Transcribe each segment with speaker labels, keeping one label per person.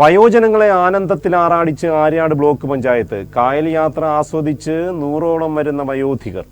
Speaker 1: വയോജനങ്ങളെ ആനന്ദത്തിൽ ആറാടിച്ച് ആര്യാട് ബ്ലോക്ക് പഞ്ചായത്ത് കായൽ യാത്ര ആസ്വദിച്ച് നൂറോളം വരുന്ന വയോധികർ.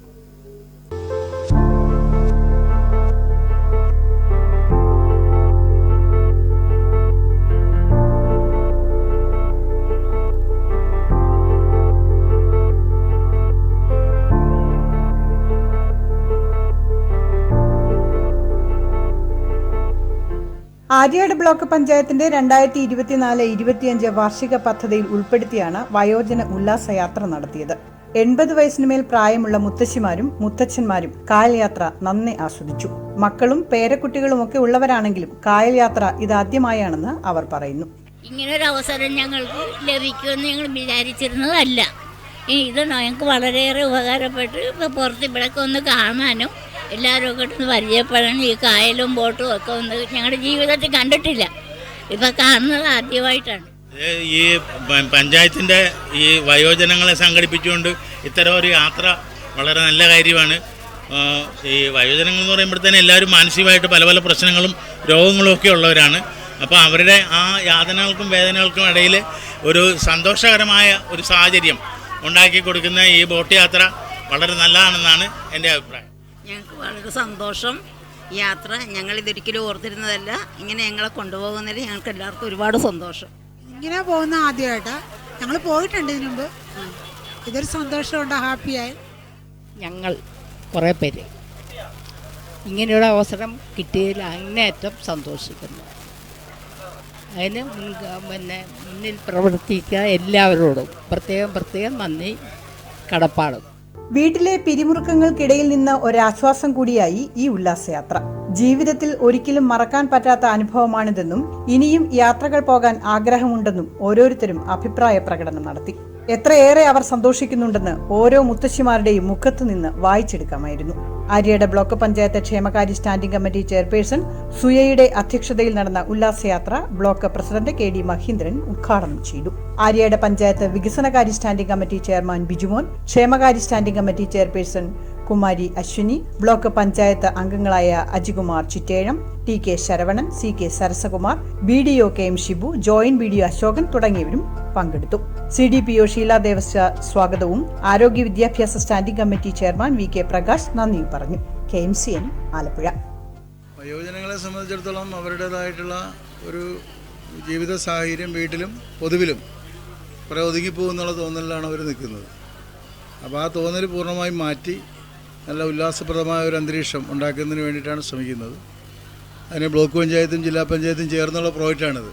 Speaker 2: ആര്യാട് ബ്ലോക്ക് പഞ്ചായത്തിന്റെ രണ്ടായിരത്തി ഇരുപത്തിനാല് ഇരുപത്തിയഞ്ച് വാർഷിക പദ്ധതിയിൽ ഉൾപ്പെടുത്തിയാണ് വയോജന ഉല്ലാസയാത്ര നടത്തിയത്. എൺപത് വയസ്സിനുമേൽ പ്രായമുള്ള മുത്തശ്ശിമാരും മുത്തച്ഛന്മാരും കായൽ യാത്ര നന്ദി ആസ്വദിച്ചു. മക്കളും പേരക്കുട്ടികളുമൊക്കെ ഉള്ളവരാണെങ്കിലും കായൽ യാത്ര ഇതാദ്യമായാണെന്ന് അവർ പറയുന്നു.
Speaker 3: ഇങ്ങനൊരു അവസരം ഞങ്ങൾക്ക് ലഭിക്കുമെന്ന് ഞങ്ങൾ വിചാരിച്ചിരുന്നതല്ല. ഇത് ഞങ്ങൾക്ക് വളരെയേറെ ഉപകാരപ്പെട്ട് ഇപ്പോൾ പുറത്ത് ഇവിടെയൊക്കെ ഒന്ന് കാണാനും എല്ലാവരും ഒക്കെ ഒന്ന് പരിചയപ്പെടണം. ഈ കായലും ബോട്ടും ഒക്കെ ഒന്ന് ഞങ്ങളുടെ ജീവിതത്തിൽ കണ്ടിട്ടില്ല. ഇപ്പം കാണുന്നത് ആദ്യമായിട്ടാണ്.
Speaker 4: ഈ പഞ്ചായത്തിന്റെ ഈ വയോജനങ്ങളെ സംഘടിപ്പിച്ചുകൊണ്ട് ഇത്തരം ഒരു യാത്ര വളരെ നല്ല കാര്യമാണ്. ഈ വയോജനങ്ങൾ എന്ന് പറയുമ്പോഴത്തേന് എല്ലാവരും മാനസികമായിട്ട് പല പല പ്രശ്നങ്ങളും രോഗങ്ങളും ഒക്കെ ഉള്ളവരാണ്. അപ്പോൾ അവരുടെ ആ യാതനകൾക്കും വേദനകൾക്കും ഇടയിൽ ഒരു സന്തോഷകരമായ ഒരു സാഹചര്യം ഉണ്ടാക്കി കൊടുക്കുന്ന ഈ ബോട്ട് യാത്ര വളരെ നല്ലതാണെന്നാണ് എന്റെ അഭിപ്രായം.
Speaker 5: ഞങ്ങൾക്ക് വളരെ സന്തോഷം. യാത്ര ഞങ്ങൾ ഇതൊരിക്കലും ഓർത്തിരുന്നതല്ല. ഇങ്ങനെ ഞങ്ങളെ കൊണ്ടുപോകുന്നതിൽ ഞങ്ങൾക്ക് എല്ലാവർക്കും ഒരുപാട് സന്തോഷം.
Speaker 6: ഇങ്ങനെ പോകുന്ന ആദ്യമായിട്ട് ഞങ്ങൾ പോയിട്ടുണ്ട് ഇതിനു മുമ്പ്. ഇതൊരു സന്തോഷമുണ്ട് ഹാപ്പിയായി.
Speaker 7: ഞങ്ങൾ കുറേ പേര് ഇങ്ങനെയുള്ള അവസരം കിട്ടിയതിൽ അങ്ങേയറ്റം സന്തോഷിക്കുന്നു. അതിന് മുൻ പിന്നെ മുന്നിൽ പ്രവർത്തിക്കുക എല്ലാവരോടും. പ്രത്യേകം പ്രത്യേകം നന്ദി. കടപ്പാടും.
Speaker 2: വീട്ടിലെ പിരിമുറുക്കങ്ങൾക്കിടയിൽ നിന്ന് ഒരാശ്വാസം കൂടിയായി ഈ ഉല്ലാസയാത്ര. ജീവിതത്തിൽ ഒരിക്കലും മറക്കാൻ പറ്റാത്ത അനുഭവമാണിതെന്നും ഇനിയും യാത്രകൾ പോകാൻ ആഗ്രഹമുണ്ടെന്നും ഓരോരുത്തരും അഭിപ്രായ പ്രകടനം നടത്തി. എത്രയേറെ അവർ സന്തോഷിക്കുന്നുണ്ടെന്ന് ഓരോ മുത്തശ്ശിമാരുടെയും മുഖത്ത് നിന്ന് വായിച്ചെടുക്കാമായിരുന്നു. ആര്യയുടെ ബ്ലോക്ക് പഞ്ചായത്ത് ക്ഷേമകാര്യ സ്റ്റാൻഡിംഗ് കമ്മിറ്റി ചെയർപേഴ്സൺ സുയയുടെ അധ്യക്ഷതയിൽ നടന്ന ഉല്ലാസയാത്ര block president K D Mahindran ഉദ്ഘാടനം ചെയ്തു. ആര്യയുടെ പഞ്ചായത്ത് വികസനകാര്യ സ്റ്റാൻഡിംഗ് കമ്മിറ്റി ചെയർമാൻ ബിജുമോൻ ക്ഷേമകാര്യ standing committee chairperson Kumari Ashwini block panchayat അംഗങ്ങളായ Ajikumar Chittezham T K Saravanan C K Sarasakumar B D O K M Shibu joint B D O Ashokan തുടങ്ങിയവരും പങ്കെടുത്തു. C D P O Sheela ദേവസ്വ സ്വാഗതവും. ആരോഗ്യ വിദ്യാഭ്യാസ standing committee chairman V K Prakash നന്ദി പറഞ്ഞു. K M C N Alappuzha.
Speaker 8: വയോജനങ്ങളെ സംബന്ധിച്ചിടത്തോളം അവരുടേതായിട്ടുള്ള ഒരു ജീവിത സാഹചര്യം വീട്ടിലും പൊതുവിലും കുറേ ഒതുങ്ങിപ്പോകുന്നുള്ള തോന്നലിലാണ് അവർ നിൽക്കുന്നത്. അപ്പോൾ ആ തോന്നൽ പൂർണമായും മാറ്റി നല്ല ഉല്ലാസപ്രദമായ ഒരു അന്തരീക്ഷം ഉണ്ടാക്കുന്നതിന് വേണ്ടിയിട്ടാണ് ശ്രമിക്കുന്നത്. അതിന് ബ്ലോക്ക് പഞ്ചായത്തും ജില്ലാ പഞ്ചായത്തും ചേർന്നുള്ള പ്രോജക്റ്റാണിത്.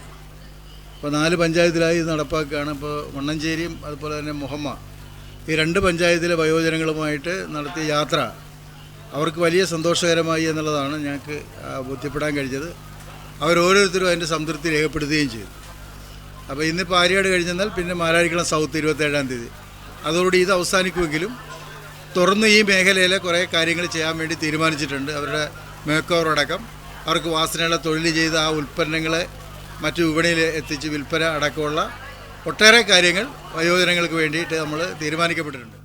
Speaker 8: ഇപ്പോൾ നാല് പഞ്ചായത്തിലായി ഇത് നടപ്പാക്കുകയാണ്. ഇപ്പോൾ മണ്ണഞ്ചേരിയും അതുപോലെ തന്നെ മുഹമ്മ ഈ രണ്ട് പഞ്ചായത്തിലെ വയോജനങ്ങളുമായിട്ട് നടത്തിയ യാത്ര അവർക്ക് വലിയ സന്തോഷകരമായി എന്നുള്ളതാണ് ഞങ്ങൾക്ക് ബോധ്യപ്പെടാൻ കഴിഞ്ഞത്. അവരോരോരുത്തരും അതിന്റെ സംതൃപ്തി രേഖപ്പെടുത്തുകയും ചെയ്തു. അപ്പോൾ ഇന്നിപ്പോൾ ആര്യാട് കഴിഞ്ഞെന്നാൽ പിന്നെ മാരാരിക്കുളം സൗത്ത് ഇരുപത്തേഴാം തീയതി. അതോടുകൂടി ഇത് അവസാനിക്കുമെങ്കിലും തുറന്ന് ഈ മേഖലയിലെ കുറേ കാര്യങ്ങൾ ചെയ്യാൻ വേണ്ടി തീരുമാനിച്ചിട്ടുണ്ട് അവരുടെ മേക്ക് അടക്കം അവർക്ക് വാസനയുള്ള തൊഴിൽ ചെയ്ത ആ ഉൽപ്പന്നങ്ങളെ മറ്റു വിപണിയിൽ എത്തിച്ച് വിൽപ്പന അടക്കമുള്ള ഒട്ടേറെ കാര്യങ്ങൾ വയോജനങ്ങൾക്ക് വേണ്ടിയിട്ട് നമ്മൾ തീരുമാനിക്കപ്പെട്ടിട്ടുണ്ട്.